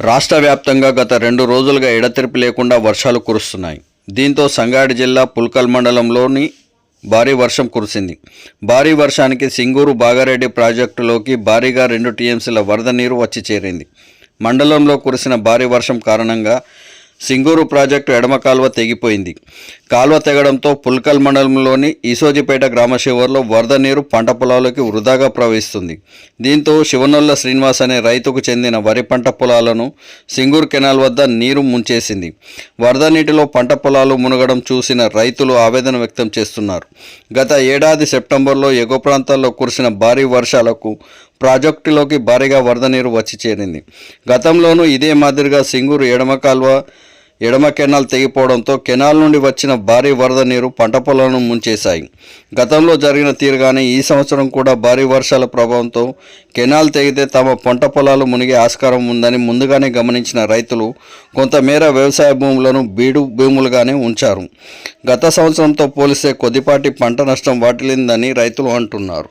రాష్ట్ర వ్యాప్తంగా గత రెండు రోజులుగా ఎడతెరిపి లేకుండా వర్షాలు కురుస్తున్నాయి. దీంతో సంగారెడ్డి జిల్లా పుల్కల్ మండలంలోని భారీ వర్షం కురిసింది. భారీ వర్షానికి సింగూరు బాగారెడ్డి ప్రాజెక్టులోకి భారీగా రెండు టీఎంసీల వరద నీరు వచ్చి చేరింది. మండలంలో కురిసిన భారీ వర్షం కారణంగా సింగూరు ప్రాజెక్టు ఎడమ కాల్వ తెగిపోయింది. కాల్వ తెగడంతో పుల్కల్ మండలంలోని ఈసోజిపేట గ్రామ శివర్లో వరద నీరు పంట పొలాలకి వృధాగా ప్రవహిస్తుంది. దీంతో శివనొల్ల శ్రీనివాస్ అనే రైతుకు చెందిన వరి పంట పొలాలను సింగూరు కెనాల్ వద్ద నీరు ముంచేసింది. వరద నీటిలో పంట పొలాలు మునగడం చూసిన రైతులు ఆవేదన వ్యక్తం చేస్తున్నారు. గత ఏడాది సెప్టెంబర్లో ఎగువ ప్రాంతాల్లో కురిసిన భారీ వర్షాలకు ప్రాజెక్టులోకి భారీగా వరద నీరు వచ్చి చేరింది. గతంలోనూ ఇదే మాదిరిగా సింగూరు ఎడమ కాల్వ ఎడమ కెనాల్ తెగిపోవడంతో కెనాల్ నుండి వచ్చిన భారీ వరద నీరు పంట పొలాలను ముంచేశాయి. గతంలో జరిగిన తీరుగానే ఈ సంవత్సరం కూడా భారీ వర్షాల ప్రభావంతో కెనాల్ తెగితే తమ పంట పొలాలు మునిగే ఆస్కారం ఉందని ముందుగానే గమనించిన రైతులు కొంతమేర వ్యవసాయ భూములను బీడు భూములుగానే ఉంచారు. గత సంవత్సరంతో పోలిస్తే కొద్దిపాటి పంట నష్టం వాటిల్లిందని రైతులు అంటున్నారు.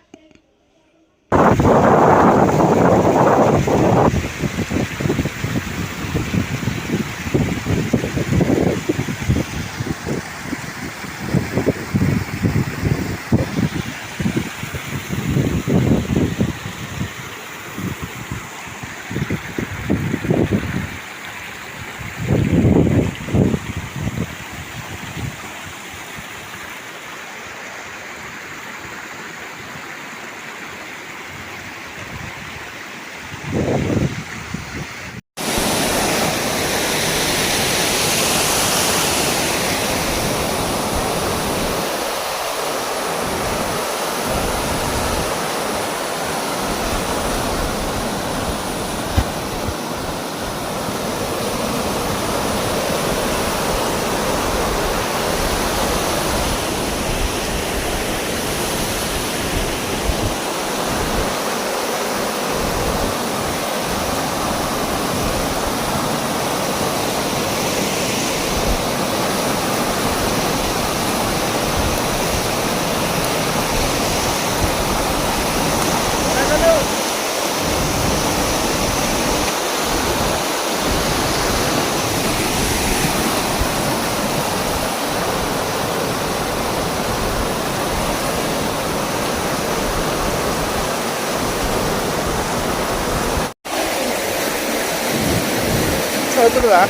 Itu 啊